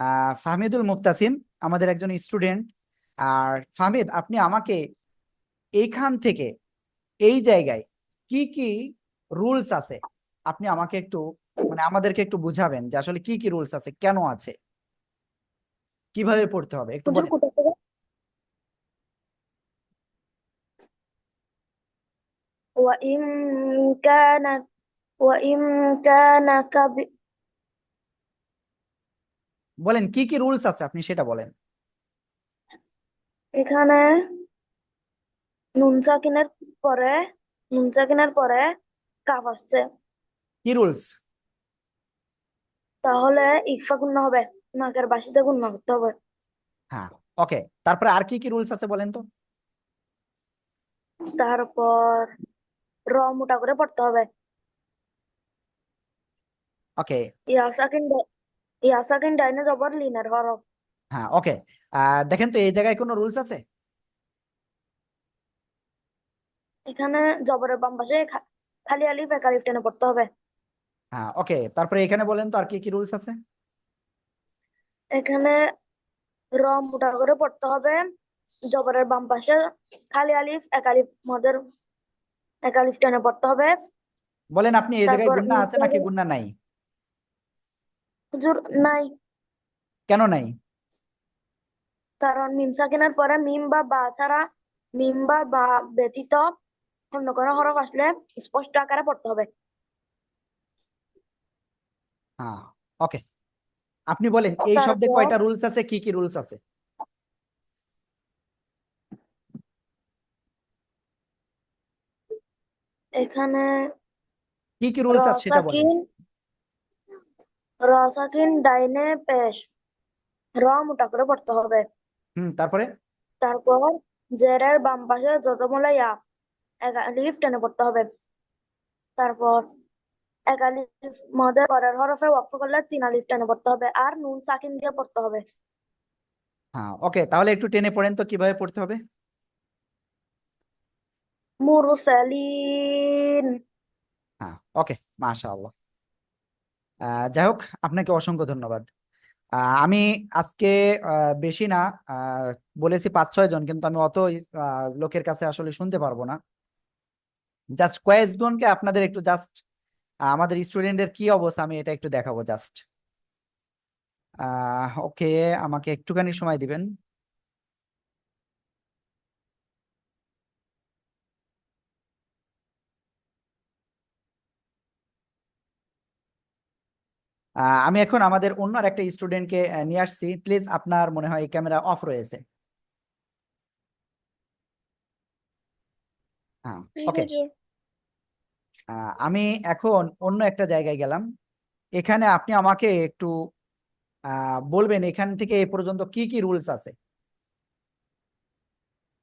আহ ফাহমিদুল মুক্তাসিম আমাদের একজন স্টুডেন্ট আর ফাহমিদ আপনি আমাকে এইখান থেকে এই জায়গায় কি কি রুলস আছে আপনি আমাকে একটু মানে আমাদেরকে একটু বুঝাবেন যে আসলে কি কি রুলস আছে কেন আছে কিভাবে পড়তে হবে একটু হুজুর বলেন কোথা থেকে وإن كان وإن كان كب বলেন কি কি রুলস আছে? আপনি সেটা বলেন। এখানে নুন সাকিনের পরে নুন সাকিনের পরে কাফ আসছে। কি রুলস তাহলে ইকফা গুণ হবে নাকের বাসিতে গুণ করতে হবে। হ্যাঁ ওকে তারপরে আর কি কি রুলস আছে বলেন তো? তারপর র মোটা করে পড়তে হবে। ওকে ইয়া সাকিন হ্যাঁ ওকে দেখেন তো এই জায়গায় কোনো রুলস আছে? এখানে জবরের বাম পাশে খালি আলিফ এক আলিফ টেনে পড়তে হবে। হ্যাঁ ওকে তারপরে এখানে বলেন তো আর কি কি রুলস আছে? এখানে র মোটা করে পড়তে হবে জবরের বাম পাশে খালি আলিফ এক আলিফ মদের এক আলিফ টেনে পড়তে হবে। বলেন আপনি এই জায়গায় গুন্না আছে নাকি গুন্না নাই? হুজুর নাই। কেন নাই? কারণ মিম সাকিনের পরে মিম বা বা ছাড়া মিম বা বা ব্যতীত অন্য কোনো হরফ আসলে স্পষ্ট আকারে পড়তে হবে। হ্যাঁ ওকে আপনি বলেন এই শব্দে কয়টা রুলস আছে কি কি রুলস আছে? এখানে কি কি রুলস আছে সেটা বলেন। সাকিন র সাকিন ডাইনে পেশ। র মোটা করে পড়তে হবে। হুম তারপরে? তারপর জেরের বাম পাশে যতমূলা ইয়া এক টেনে পড়তে হবে। তারপর এক আলিফ মদের পরের হরফে ওয়াকফ করলে তিন আলিফ টেনে পড়তে হবে আর নুন সাকিন দিয়ে পড়তে হবে। হ্যাঁ ওকে তাহলে একটু টেনে পড়েন তো কীভাবে পড়তে হবে। মুরসালিন। হ্যাঁ ওকে মাশাআল্লাহ। যাই হোক, আপনাকে অসংখ্য ধন্যবাদ। আমি আজকে বেশি না বলেছি পাঁচ, ছয় জন, কিন্তু আমি অত লোকের কাছে আসলে শুনতে পারব না। জাস্ট কয়েকজনকে আপনাদের একটু জাস্ট আমাদের স্টুডেন্টদের কি অবস্থা, আমি এটা একটু দেখাবো জাস্ট ওকে আমাকে একটুখানি সময় দিবেন। আমি এখন আমাদের অন্য আর একটা স্টুডেন্টকে নিয়ে আসছি। প্লিজ আপনার মনে হয় ক্যামেরা অফ রয়েছে। ওকে আমি এখন অন্য একটা জায়গায় গেলাম। এখানে আপনি আমাকে একটু আহ, বলবেন এখান থেকে এ পর্যন্ত কি কি রুলস আছে?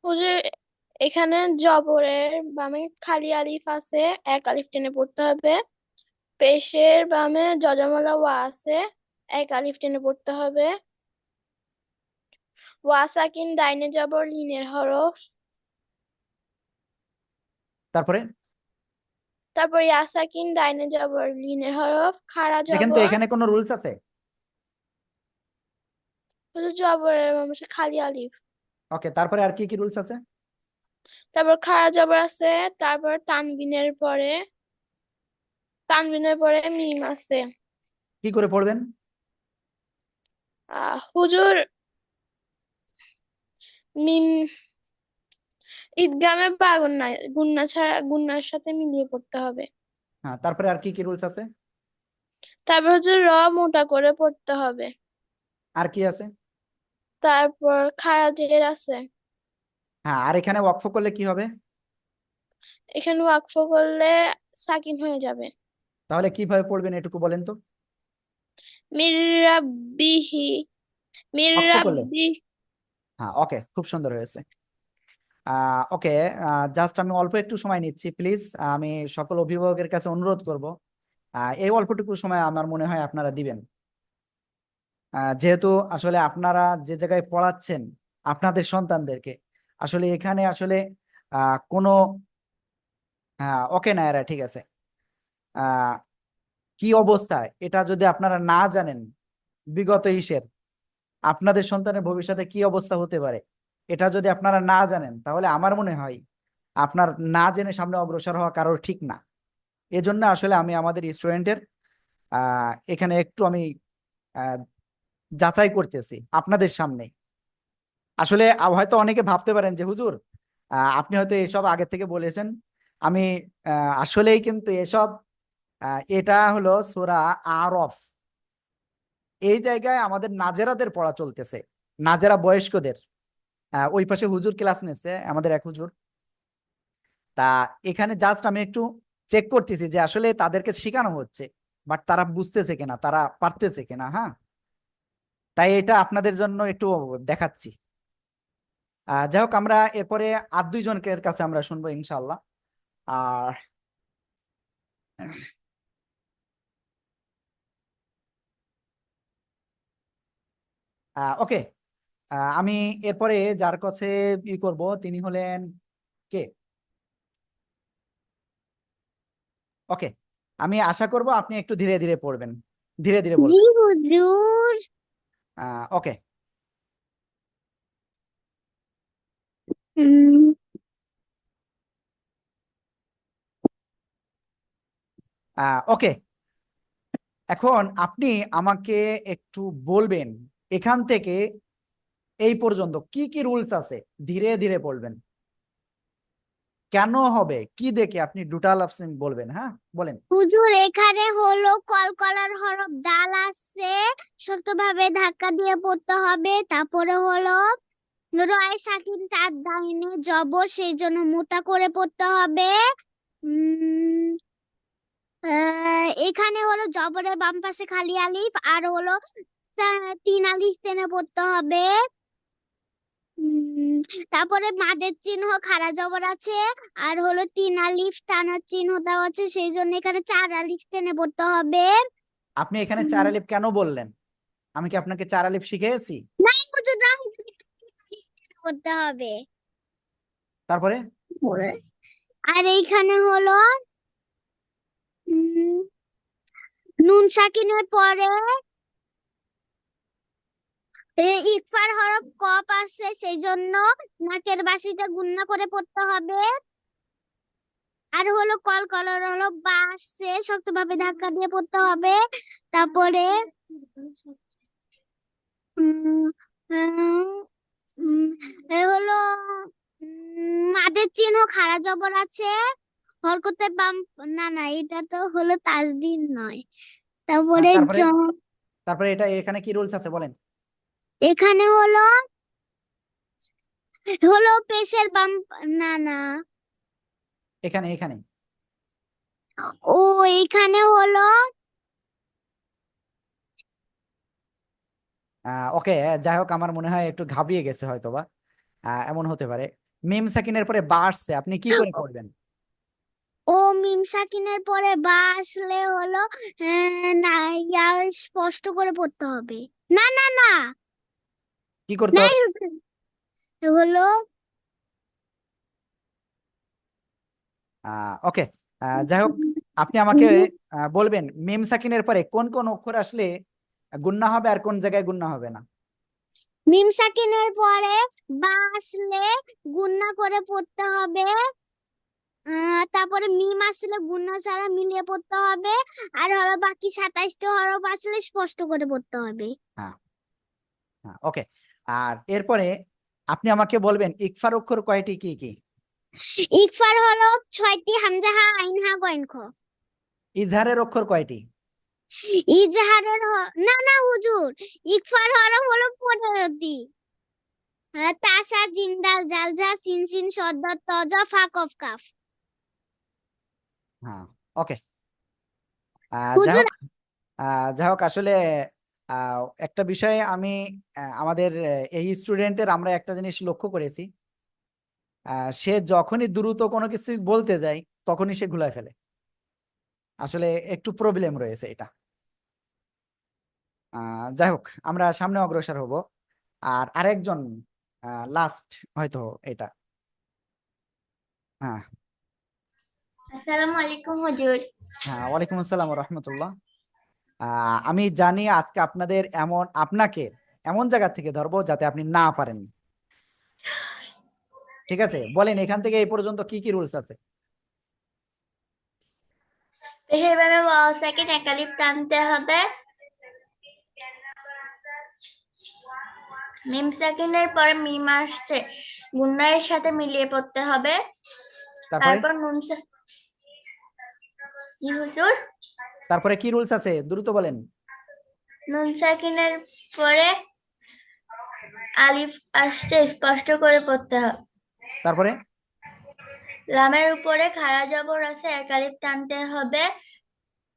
হুজুর এখানে জবরের বামে খালি আলিফ আছে এক আলিফ টেনে পড়তে হবে। পেশের বামে যজমলা ওয়া আছে এক আলিফ টেনে পড়তে হবে। ওয়া সাকিন ডাইনে জবর লিনের হরফ। তারপরে? তারপর ইয়া সাকিন ডাইনে জবর লিনের হরফ। খাড়া দেখেন তো এখানে কোনো রুলস আছে? হুজুর জবরের পাশে খালি আলিফ। ওকে তারপরে আর কি কি রুলস আছে? তারপর খাড়া জবর আছে তারপর তানবিনের পরে। তানবিনের পরে মিম আছে। কি করে পড়বেন? আহ হুজুর মিম ঈদগামে বা গুন্না গুন্না ছাড়া গুন্নার সাথে মিলিয়ে পড়তে হবে। হ্যাঁ তারপরে আর কি কি রুলস আছে? তারপর হচ্ছে র মোটা করে পড়তে হবে। আর কি আছে? তারপর খাড়া জের আছে। হ্যাঁ আর এখানে ওয়াকফ করলে কি হবে? এখানে ওয়াকফ করলে সাকিন হয়ে যাবে। তাহলে কীভাবে পড়বেন এটুকু বলেন তো? মির রাব্বিহি মির? রাব্বি হ্যাঁ ওকে খুব সুন্দর হয়েছে। ওকে জাস্ট আমি অল্প একটু সময় নিচ্ছি প্লিজ। আমি সকল অভিভাবকের কাছে অনুরোধ করব। এই অল্পটুকু সময় আমার মনে হয় আপনারা দিবেন। আহ, যেহেতু আসলে আপনারা যে জায়গায় পড়াচ্ছেন আপনাদের সন্তানদেরকে আসলে এখানে আসলে আহ, কোনো হ্যাঁ ওকে নায়রা ঠিক আছে। কি অবস্থায়? এটা যদি আপনারা না জানেন, বিগত ইসের, আপনাদের সন্তানের ভবিষ্যতে কি অবস্থা হতে পারে? এটা যদি আপনারা না জানেন, তাহলে আমার মনে হয় আপনার না জেনে সামনে অগ্রসর হওয়া কারোর ঠিক না। এজন্য আসলে আমি আমাদের স্টুডেন্টের এখানে একটু আমি যাচাই করতেছি আপনাদের সামনে। আসলে হয়তো অনেকে ভাবতে পারেন যে, হুজুর আপনি হয়তো এসব আগে থেকে বলেছেন। আমি আসলেই কিন্তু এসব এটা হলো সূরা আরফ। এই জায়গায় আমাদের নাজেরাদের পড়া চলতেছে, নাজেরা বয়স্কদের। ওই পাশে হুজুর ক্লাস নিচ্ছে, আমাদের এক হুজুর। তা এখানে জাস্ট আমি একটু চেক করতেছি যে আসলে তাদেরকে শেখানো হচ্ছে বাট তারা বুঝতেছে কিনা, তারা পারতেছে কিনা হ্যাঁ? তাই এটা আপনাদের জন্য একটু দেখাচ্ছি। যাই হোক, আমরা এরপরে আর দুইজনকের কাছে আমরা শুনব ইনশাল্লাহ আর ওকে আমি এরপরে যার কাছে ই করব তিনি হলেন কে? ওকে আমি আশা করব আপনি একটু ধীরে ধীরে পড়বেন। ধীরে ধীরে হুজুর ওকে ওকে এখন আপনি আমাকে একটু বলবেন এখান থেকে এই পর্যন্ত কি কি রুলস আছে? ধীরে ধীরে বলবেন। কেন হবে? কি দেখে আপনি দুটাল আপনি বলবেন হ্যাঁ? বলেন। হুজুর, এখানে হলো কলকলার হরফ দাল আসছে শক্তভাবে ধাক্কা দিয়ে পড়তে হবে। তারপরে হলো রয় সাকিন তার ডাইনে জবর, সেই জন্য মোটা করে পড়তে হবে। এখানে হলো জবরের বাম পাশে খালি আলিফ, আর হলো তিন টেনে পড়তে হবে। তারপরে মাদের চিহ্ন খাড়া জবর আছে আর হলো তিন আলিফ টানার চিহ্ন দেওয়া আছে সেই জন্য এখানে চার আলিফ টেনে পড়তে হবে। আপনি এখানে চার আলিফ কেন বললেন? আমি কি আপনাকে চার আলিফ শিখিয়েছি? না হুজুর না হুজুর, হবে। তারপরে? আর এইখানে হলো নুন সাকিনের পরে ইকফার হরফ কপ আছে সেই জন্য নাকের বাসিতে গুণনা করে পড়তে হবে। আর হলো কলকলার হলো বা শক্তভাবে ধাক্কা দিয়ে পড়তে হবে। তারপরে হলো মাদের চিহ্ন খাড়া জবর আছে। হরকতে বাম না না এটা তো হলো তাজদিদ নয়। তারপরে তারপরে? তারপরে এটা এখানে কি রুলস আছে বলেন? এখানে হলো হলো পেশের বাম না না। এখানে এখানে। ও এখানে হলো ওকে যাই হোক আমার মনে হয় একটু ঘাবড়িয়ে গেছে হয়তো বা এমন হতে পারে। মিম সাকিনের পরে বা আসছে আপনি কি করে করবেন? ও মিম সাকিনের পরে বা আসলে হলো আহ, না ইয়া স্পষ্ট করে পড়তে হবে। না না না। কি করতে হবে? হলো ওকে যাই হোক আপনি আমাকে বলবেন মিম সাকিনের পরে কোন কোন অক্ষর আসলে গুণনা হবে আর কোন জায়গায় গুণনা হবে না? মিম সাকিনের পরে বা আসলে গুণনা করে পড়তে হবে তারপরে মিম আসলে গুণনা ছাড়া মিলিয়ে পড়তে হবে আর হলো বাকি সাতাইশটা হরফ আসলে স্পষ্ট করে পড়তে হবে। ওকে আর এরপরে আপনি আমাকে বলবেন ইকফার অক্ষর কয়টি কি কি? ইকফার হলো ছয়টি হামজাহা আইনহা খ। ইজহারের অক্ষর কয়টি? ইজহারের না না হুজুর। ইকফার হরফ হলো পনেরোটি। তাসা জিন্দাল জালজা সিন সিন সদ্দ তজা ফা কফ কাফ। হ্যাঁ ওকে। যাই হোক আসলে একটা বিষয়ে আমি আমাদের এই স্টুডেন্টের আমরা একটা জিনিস লক্ষ্য করেছি। সে যখনই দ্রুত কোনো কিছু বলতে যায় তখনই সে ঘুলায় ফেলে। আসলে একটু প্রবলেম রয়েছে এটা। আহ, যাই হোক আমরা সামনে অগ্রসর হব। আর আরেকজন লাস্ট হয়তো এটা। হ্যাঁ। আসসালামু আলাইকুম হুজুর। হ্যাঁ ওয়ালাইকুম আসসালাম রহমতুল্লাহ। আমি জানি আজকে আপনাদের এমন আপনাকে এমন জায়গা থেকে ধরবো যাতে আপনি না পারেন। ঠিক আছে? বলেন এখান থেকে এই পর্যন্ত কি কি রুলস আছে? পেশের ভাবে ওয়াও সেকেন্ড একালিফ টানতে হবে। মিম সেকেন্ডের পরে মিম আসছে। গুন্ডায়ের সাথে মিলিয়ে পড়তে হবে। তারপর? নুন জি হুজুর? তারপরে কি রুলস আছে? দ্রুত বলেন। নুন সাকিনের পরে আলিফ আসছে স্পষ্ট করে পড়তে হবে তারপরে? লামের উপরে খাড়া জবর আছে এক আলিফ টানতে হবে।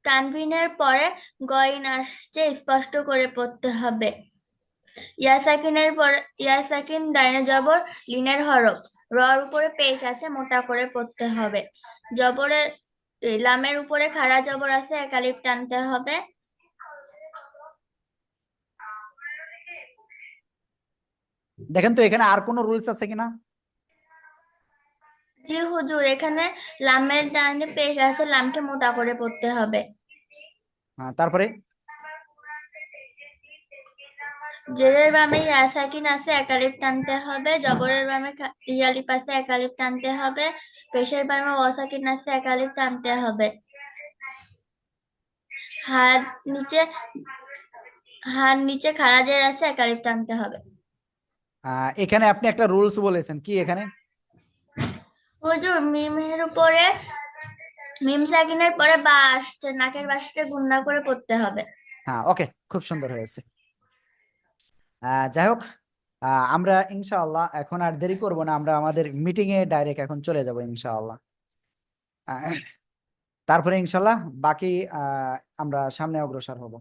তানভিনের পরে গইন আসছে স্পষ্ট করে পড়তে হবে। ইয়াসাকিনের পরে ইয়াসাকিন ডাইনে জবর লিনের হরফ। রর উপরে পেশ আছে মোটা করে পড়তে হবে। জবরের লামের উপরে খাড়া জবর আছে এক আলিফ টানতে হবে। দেখেন তো এখানে আর কোনো রুলস আছে কিনা? জি হুজুর এখানে লামের ডাইনে পেশ আছে লামকে মোটা করে পড়তে হবে। হ্যাঁ, তারপরে? জেরের বামে ইয়াসাকিন আছে একালিপ টানতে হবে। জবরের বামে ইয়ালিফ আছে একালিপ টানতে হবে। পেশের বামে ওয়াসাকিন আছে একালিপ টানতে হবে হাত নিচে হাত নিচে খারাজের আছে একালিপ টানতে হবে এখানে আপনি একটা রুলস বলেছেন কি এখানে হুজুর মিমের উপরে মিম সাকিনের পরে বা আসছে নাকের বাসটা গুন্ডা করে পড়তে হবে হ্যাঁ ওকে খুব সুন্দর হয়েছে যাই হোক আমরা ইনশাআল্লাহ এখন আর দেরি করব না, আমরা আমাদের মিটিং এ ডাইরেক্ট এখন চলে যাব ইনশাআল্লাহ। তারপরে ইনশাআল্লাহ বাকি আমরা সামনে অগ্রসর হব।